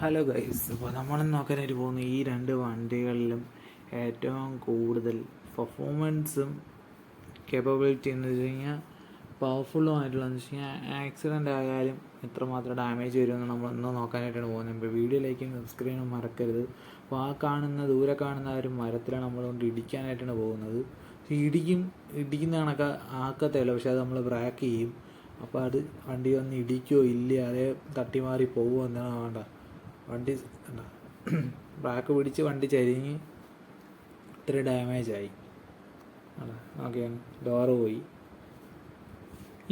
Hello guys അപ്പോൾ നമ്മൾ നോക്കാനായിട്ട് പോകുന്ന ഈ രണ്ട് വണ്ടികളിലും ഏറ്റവും കൂടുതൽ പെർഫോമൻസും കേപ്പബിലിറ്റി എന്ന് വെച്ച് കഴിഞ്ഞാൽ പവർഫുള്ളും ആയിട്ടുള്ളതെന്ന് വെച്ച് കഴിഞ്ഞാൽ ആക്സിഡന്റ് ആയാലും എത്രമാത്രം ഡാമേജ് വരുമെന്ന് നമ്മൾ ഇന്ന് നോക്കാനായിട്ടാണ് പോകുന്നത്. ഇപ്പോൾ വീഡിയോയിലേക്കും സബ്സ്ക്രൈബും മറക്കരുത്. അപ്പോൾ ആ കാണുന്ന ദൂരെ കാണുന്ന ഒരു മരത്തിലാണ് നമ്മൾ കൊണ്ട് ഇടിക്കാനായിട്ടാണ് പോകുന്നത്. ഇടിക്കും ഇടിക്കുന്ന കണക്ക് ആക്കത്തേല പക്ഷേ അത് നമ്മൾ ബ്രേക്ക് ചെയ്യും. അപ്പോൾ അത് വണ്ടി വന്ന് ഇടിക്കുകയോ ഇല്ല അതേ തട്ടി മാറി പോകുമോ എന്നാണ് വേണ്ട വണ്ടി ബ്രാക്ക് പിടിച്ച് വണ്ടി ചരിഞ്ഞ് ഇത്ര ഡാമേജായി ഓക്കെ ഡോറ് പോയി.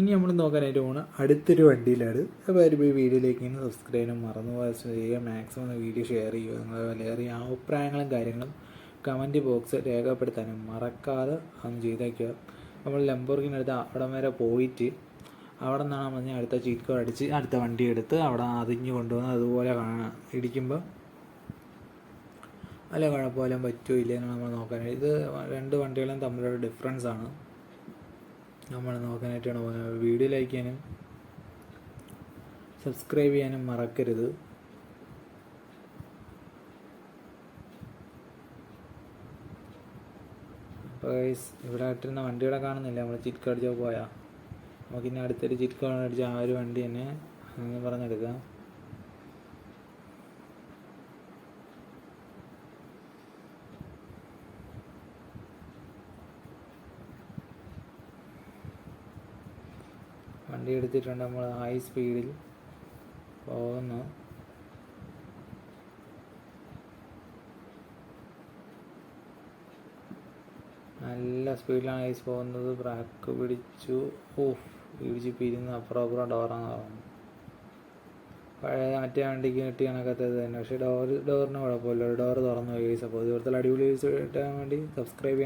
ഇനി നമ്മൾ നോക്കാനായിട്ട് പോകുന്ന അടുത്തൊരു വണ്ടിയിലാണ്. അപ്പോൾ ഈ വീഡിയോയിലേക്ക് ഇങ്ങനെ സബ്സ്ക്രൈബ് ചെയ്യാൻ മറന്നു പോകാൻ ചെയ്യുക മാക്സിമം വീഡിയോ ഷെയർ ചെയ്യുക. നിങ്ങളെ വിലയേറിയ അഭിപ്രായങ്ങളും കാര്യങ്ങളും കമന്റ് ബോക്സ് രേഖപ്പെടുത്താനും മറക്കാതെ അന്ന് ചെയ്തേക്കുക. നമ്മൾ ലംബോർഗിനടുത്ത് അവിടം വരെ പോയിട്ട് അവിടെ നിന്നാണ് നമ്മൾ അടുത്ത ചീറ്റ് കോഡ് അടിച്ച് അടുത്ത വണ്ടി എടുത്ത് അവിടെ അതിഞ്ഞ് കൊണ്ടുവന്ന് അതുപോലെ കാണാം ഇടിക്കുമ്പോൾ വല്ല കുഴപ്പമില്ല പറ്റുമോ ഇല്ല എന്ന് നമ്മൾ നോക്കാൻ ഇത് രണ്ട് വണ്ടികളും തമ്മിലുള്ള ഡിഫറൻസ് ആണ്. നമ്മൾ നോക്കാനായിട്ടാണ് പോകുന്നത്. വീഡിയോ ലൈക്ക് ചെയ്യാനും സബ്സ്ക്രൈബ് ചെയ്യാനും മറക്കരുത്. ഇവിടെ ഇട്ടിരുന്ന വണ്ടികളെ കാണുന്നില്ല? നമ്മൾ ചിറ്റ് കടിച്ചോ പോയാൽ നമുക്ക് ഇനി അടുത്തൊരു ചിറ്റ് അടിച്ച ആ ഒരു വണ്ടി തന്നെ അങ്ങനെ പറഞ്ഞെടുക്കാം. വണ്ടി എടുത്തിട്ടുണ്ട് നമ്മൾ ഹൈ സ്പീഡിൽ പോകുന്നു. നല്ല സ്പീഡിലാണ് ഐസ് പോകുന്നത്. ബ്രാക്ക് പിടിച്ചു. ഓഫ് ഇടിച്ച് പിരിഞ്ഞ് അപ്പുറം അപ്പുറം ഡോറാന്ന് പറഞ്ഞു പഴയ മറ്റേ വണ്ടിക്ക് കിട്ടി കണക്കത്തത് തന്നെ. പക്ഷേ ഡോർ ഡോറിന് കുഴപ്പമില്ല. ഒരു ഡോർ തുറന്നു പോയി അപ്പോൾ ഇതുപോലത്തെ അടിപൊളി ഐസ് കിട്ടാൻ വേണ്ടി സബ്സ്ക്രൈബ് ചെയ്യാൻ